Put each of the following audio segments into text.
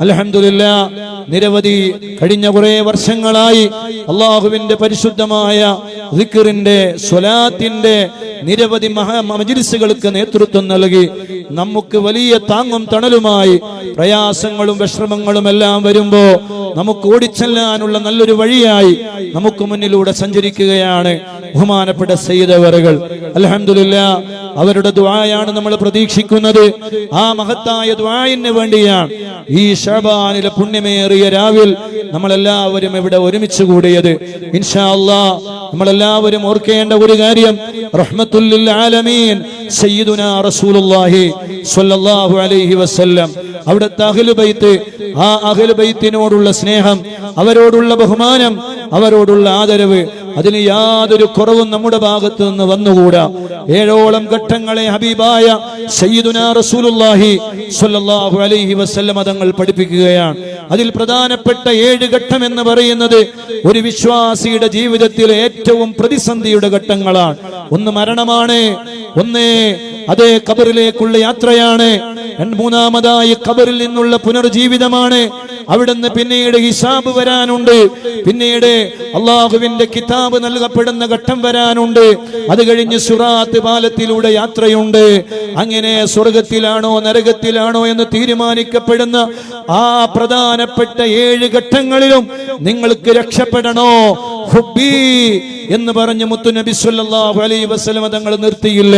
അലഹമില്ല നിരവധി കഴിഞ്ഞ കുറെ വർഷങ്ങളായി അള്ളാഹുവിന്റെ പരിശുദ്ധമായ ദിക്കറിന്റെ സ്വലാത്തിന്റെ നിരവധി മഹാമജിൽസുകൾക്ക് നേതൃത്വം നൽകി. നമുക്ക് വലിയ താങ്ങും തണലുമായി പ്രയാസങ്ങളും വിശ്രമങ്ങളും എല്ലാം വരുമ്പോ നമുക്ക് ഓടിച്ചെല്ലാനുള്ള നല്ലൊരു വഴിയായി നമുക്ക് മുന്നിലൂടെ സഞ്ചരിക്കുകയാണ് ബഹുമാനപ്പെട്ട സയ്യിദവറുകൾ അലഹമില്ല അവരുടെ ദ്വായാണ് നമ്മൾ പ്രതീക്ഷിക്കുന്നത്. ആ മഹത്തായ ദ്വായിന് വേണ്ടിയാണ് ഈ ഷബാനിലെ പുണ്യമേറിയ രാവിൽ നമ്മളെല്ലാവരും ഇവിടെ ഒരുമിച്ച് കൂടിയത്. ഇൻഷാ അല്ലാ നമ്മളെല്ലാവരും ഓർക്കേണ്ട ഒരു കാര്യം റഹ്മത്തുല്ലിൽ ആലമീൻ സയ്യിദുന റസൂലുള്ളാഹി സ്വല്ലല്ലാഹു അലൈഹി വസല്ലം. അവിടുത്തെ അഹ്ലു ബൈത്ത് ആ അഹ്ലു ബൈത്തിനോടുള്ള സ്നേഹം അവരോടുള്ള ബഹുമാനം അവരോടുള്ള ആദരവ് അതിന് യാതൊരു കുറവും നമ്മുടെ ഭാഗത്ത് നിന്ന് വന്നുകൂടാ. ഏഴോളം ഘട്ടങ്ങളെ ഹബീബായ അലൈഹി തങ്ങൾ പഠിപ്പിക്കുകയാണ്. അതിൽ പ്രധാനപ്പെട്ട ഏഴ് ഘട്ടം എന്ന് പറയുന്നത് ഒരു വിശ്വാസിയുടെ ജീവിതത്തിലെ ഏറ്റവും പ്രതിസന്ധിയുടെ ഘട്ടങ്ങളാണ്. ഒന്ന് മരണമാണ് ഒന്ന് അതേ കബറിലേക്കുള്ള യാത്രയാണ് മൂന്നാമതായി കബറിൽ നിന്നുള്ള പുനർജീവിതമാണ് അവിടുന്ന് പിന്നീട് ഹിസാബ് വരാനുണ്ട്. പിന്നീട് അള്ളാഹുവിന്റെ കിതാബ് നൽകപ്പെടുന്ന ഘട്ടം വരാനുണ്ട്. അത് കഴിഞ്ഞ് സുറാത്ത് പാലത്തിലൂടെ യാത്രയുണ്ട്. അങ്ങനെ സ്വർഗത്തിലാണോ നരകത്തിലാണോ എന്ന് തീരുമാനിക്കപ്പെടുന്ന ആ പ്രധാനപ്പെട്ട ഏഴ് ഘട്ടങ്ങളിലും നിങ്ങൾക്ക് രക്ഷപ്പെടണോ? ഹുബീ എന്ന് പറഞ്ഞ് മുത്തുനബി സല്ലല്ലാഹു അലൈഹി വസല്ലം തങ്ങൾ നിർത്തിയില്ല.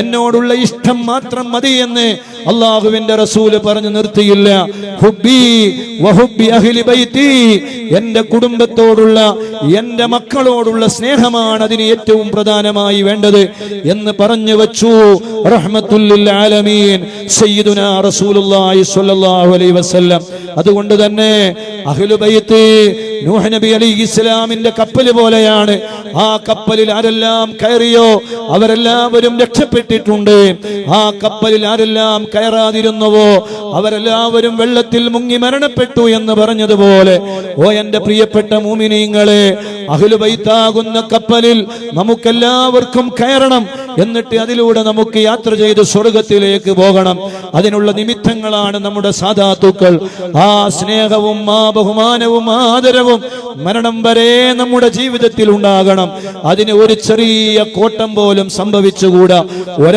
എന്നോടുള്ള ഇഷ്ടം മാത്രം മതി എന്ന് അള്ളാഹുവിന്റെ റസൂൽ പറഞ്ഞു നിർത്തിയില്ല. ഹുബി വഹുബി അഹ്ലി ബൈത്തി എന്റെ കുടുംബത്തോടുള്ള എന്റെ മക്കളോടുള്ള സ്നേഹമാണ് അതിന് ഏറ്റവും പ്രധാനമായി വേണ്ടത് എന്ന് പറഞ്ഞു വച്ചു. റഹ്മത്തുല്ലിൽ ആലമീൻ. സയ്യിദുനാ റസൂലുള്ളാഹി സ്വല്ലല്ലാഹു അലൈഹി വസല്ലം. അതുകൊണ്ട് തന്നെ അഹ്ലു ബൈത്ത് നൂഹ് നബി അലി ഇസ്ലാമിന്റെ കപ്പൽ പോലെയാണ്. ആ കപ്പലിൽ ആരെല്ലാം കയറിയോ അവരെല്ലാവരും രക്ഷപ്പെട്ടിട്ടുണ്ട്. ആ കപ്പലിൽ ആരെല്ലാം കയറാതിരുന്നുവോ അവരെല്ലാവരും വെള്ളത്തിൽ മുങ്ങി മരണപ്പെട്ടു എന്ന് പറഞ്ഞതുപോലെ ഓ എന്റെ പ്രിയപ്പെട്ട മൂമിനീങ്ങളെ അഹ്ലുബൈത്താകുന്ന കപ്പലിൽ നമുക്കെല്ലാവർക്കും കയറണം. എന്നിട്ട് അതിലൂടെ നമുക്ക് യാത്ര ചെയ്ത് സ്വർഗത്തിലേക്ക് പോകണം. അതിനുള്ള നിമിത്തങ്ങളാണ് നമ്മുടെ സാധാത്തുക്കൾ ആ സ്നേഹവും ആ ബഹുമാനവും ആദരവും മരണം വരെ നമ്മുടെ ജീവിതത്തിൽ ഉണ്ടാകണം. അതിന് ഒരു ചെറിയ കോട്ടം പോലും സംഭവിച്ചുകൂടാ?